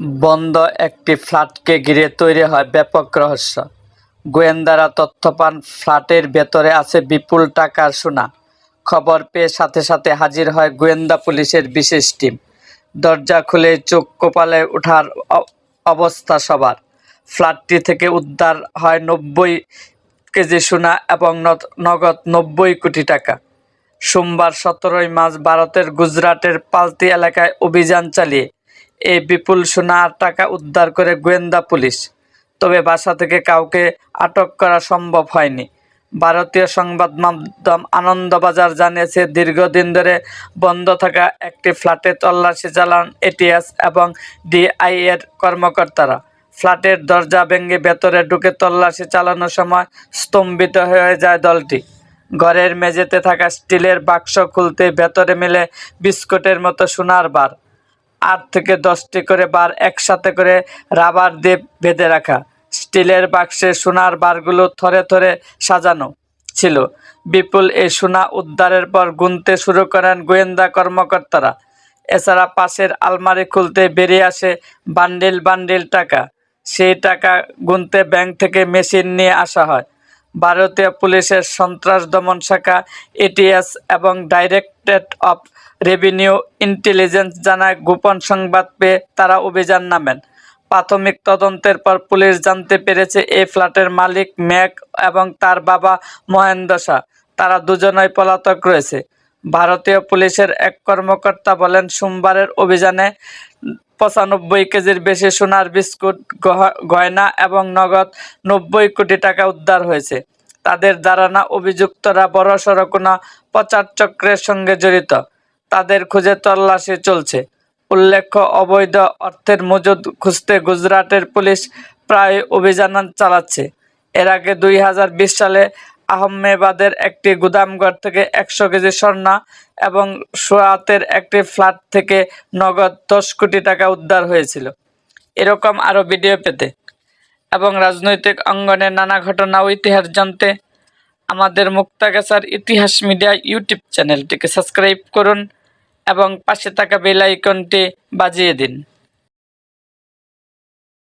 বন্ধ একটি ফ্ল্যাটকে ঘিরে তৈরি হয় ব্যাপক রহস্য। গোয়েন্দারা তথ্য পান, ফ্ল্যাটের ভেতরে আছে বিপুল টাকার সোনা। খবর পেয়ে সাথে সাথে হাজির হয় গোয়েন্দা পুলিশের বিশেষ টিম। দরজা খুলে চোখ কপালে ওঠার অবস্থা সবার। ফ্ল্যাটটি থেকে উদ্ধার হয় নব্বই কেজি সোনা এবং নগদ নব্বই কোটি টাকা। সোমবার সতেরোই মার্চ ভারতের গুজরাটের পালতি এলাকায় অভিযান চালিয়ে এই বিপুল সোনার টাকা উদ্ধার করে গোয়েন্দা পুলিশ। তবে বাসা থেকে কাউকে আটক করা সম্ভব হয়নি। ভারতীয় সংবাদ মাধ্যম আনন্দবাজার জানিয়েছে, দীর্ঘদিন ধরে বন্ধ থাকা একটি ফ্ল্যাটে তল্লাশি চালান এটিএস এবং ডিআই এর কর্মকর্তারা। ফ্ল্যাটের দরজা ভেঙে ভেতরে ঢুকে তল্লাশি চালানোর সময় স্তম্ভিত হয়ে যায় দলটি। ঘরের মেঝেতে থাকা স্টিলের বাক্স খুলতে ভেতরে মিলে বিস্কুটের মতো সোনার বার। আট থেকে দশটি করে বার একসাথে করে রাবার দিয়ে বেঁধে রাখা। স্টিলের বাক্সে সোনার বারগুলো থরে থরে সাজানো ছিল। বিপুল এই সোনা উদ্ধারের পর গুনতে শুরু করেন গোয়েন্দা কর্মকর্তারা। এছাড়া পাশের আলমারি খুলতে বেরিয়ে আসে বান্ডিল বান্ডিল টাকা। সেই টাকা গুনতে ব্যাংক থেকে মেশিন নিয়ে আসা হয়। ভারতীয় পুলিশের সন্ত্রাস দমন শাখা, এটিএস এবং ডাইরেক্টরেট অফ রেভিনিউ ইন্টেলিজেন্স জানায়, গোপন সংবাদ পেয়ে তারা অভিযান নামেন। প্রাথমিক তদন্তের পর পুলিশ জানতে পেরেছে, এই ফ্ল্যাটের মালিক ম্যাক এবং তার বাবা মহেন্দ্র শাহ। তারা দুজনই পলাতক রয়েছে। ভারতীয় পুলিশের এক কর্মকর্তা বলেন, সোমবারের অভিযানে পঁচানব্বই কেজির বেশি সোনার বিস্কুট গয়না এবং নগদ নব্বই কোটি টাকা উদ্ধার হয়েছে। তাদের ধারণা, অভিযুক্তরা বড়সড় কোনো প্রচার চক্রের সঙ্গে জড়িত। তাদের খুঁজে তল্লাশি চলছে। উল্লেখ্য, অবৈধ অর্থের মজুদ খুঁজতে গুজরাটের পুলিশ প্রায় অভিযান চালাচ্ছে। এর আগে দুই হাজার বিশ সালে আহমেবাদের একটি গুদামঘর থেকে একশো কেজি স্বর্ণ এবং সোয়াতের একটি ফ্ল্যাট থেকে নগদ দশ কোটি টাকা উদ্ধার হয়েছিল। এরকম আরও ভিডিও পেতে এবং রাজনৈতিক অঙ্গনের নানা ঘটনা ও ইতিহাস জানতে আমাদের মুক্তাগাছার ইতিহাস মিডিয়া ইউটিউব চ্যানেলটিকে সাবস্ক্রাইব করুন এবং পাশে থাকা বেল আইকনটি বাজিয়ে দিন।